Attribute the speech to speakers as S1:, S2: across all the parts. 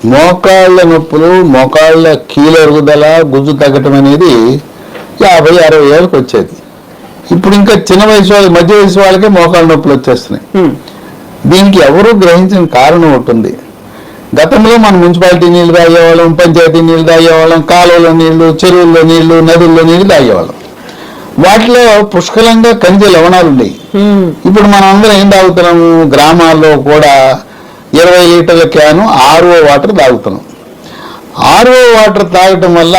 S1: మోకాళ్ళ నొప్పులు మోకాళ్ళ కీలు ఎరుగుదల గుజ్జు తగ్గటం అనేది యాభై అరవై ఏళ్ళకి వచ్చేది. ఇప్పుడు ఇంకా చిన్న వయసు వాళ్ళకి మధ్య వయసు వాళ్ళకే మోకాళ్ళ నొప్పులు వచ్చేస్తున్నాయి. దీనికి ఎవరు గ్రహించిన కారణం ఉంటుంది గతంలో మనం మున్సిపాలిటీ నీళ్ళు తాగేవాళ్ళం పంచాయతీ నీళ్ళు తాగేవాళ్ళం కాలువలో నీళ్ళు చెరువుల్లో నీళ్ళు నదుల్లో నీళ్ళు తాగేవాళ్ళం. వాటిలో పుష్కలంగా ఖనిజ లవణాలు
S2: ఉమ్,
S1: ఇప్పుడు మనం అందరం ఏం తాగుతున్నాము? గ్రామాల్లో కూడా ఇరవై లీటర్ల క్యాను ఆర్ఓ వాటర్ తాగుతున్నాం. ఆర్ఓ వాటర్ తాగటం వల్ల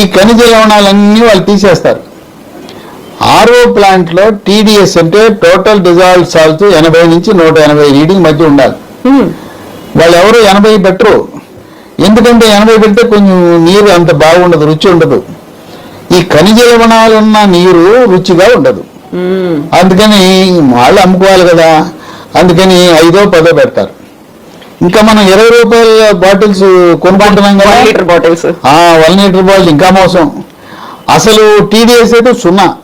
S1: ఈ ఖనిజ లవణాలన్నీ వాళ్ళు తీసేస్తారు. ఆర్ఓ ప్లాంట్లో టీడీఎస్ అంటే టోటల్ డిజాల్వ్ సాల్ట్ ఎనభై నుంచి నూట ఎనభై రీడింగ్ మధ్య ఉండాలి. వాళ్ళు ఎవరు ఎనభై పెట్టరు. ఎందుకంటే ఎనభై పెడితే కొంచెం నీరు అంత బాగుండదు రుచి ఉండదు. ఈ ఖనిజ లవణాలు ఉన్న నీరు రుచిగా ఉండదు. అందుకని వాళ్ళు అమ్ముకోవాలి కదా. అందుకని ఐదో పదో పెడతారు. ఇంకా మనం ఇరవై రూపాయల బాటిల్స్ కొనుక్కుంటున్నాం కదా?
S2: Litre bottles.
S1: One litre bottle ఇంకా మోసం. అసలు టీడీఎస్ అయితే సున్నా.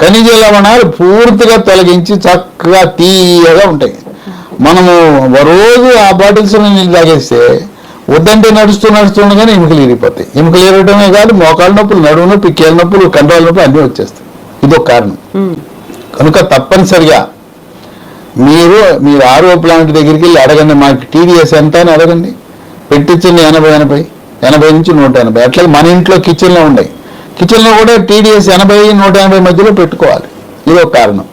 S1: ఖనిజ లవణాలు పూర్తిగా తొలగించి చక్కగా తీయగా ఉంటాయి. మనము రోజు ఆ బాటిల్స్ నీళ్ళు తాగేస్తే వద్దంటే నడుస్తూ నడుస్తుండగానే ఎముకలు ఇరిగిపోతాయి. ఎముకలు ఇరగటమే కాదు మోకాళ్ళ నొప్పులు నడుము నొప్పి కీళ్ళ నొప్పులు కంట్రోల్ నొప్పులు అన్నీ వచ్చేస్తాయి. ఇదొక కారణం. కనుక తప్పనిసరిగా మీరు మీరు ఆరో ప్లాంట్ దగ్గరికి వెళ్ళి అడగండి మాకు టీడీఎస్ ఎంత అని అడగండి. పెట్టించండి ఎనభై ఎనభై. ఎనభై నుంచి నూట ఎనభై. అట్లాగే మన ఇంట్లో కిచెన్లో ఉన్నాయి కిచెన్లో కూడా టీడీఎస్ ఎనభై నూట ఎనభై మధ్యలో పెట్టుకోవాలి. ఇది ఒక కారణం.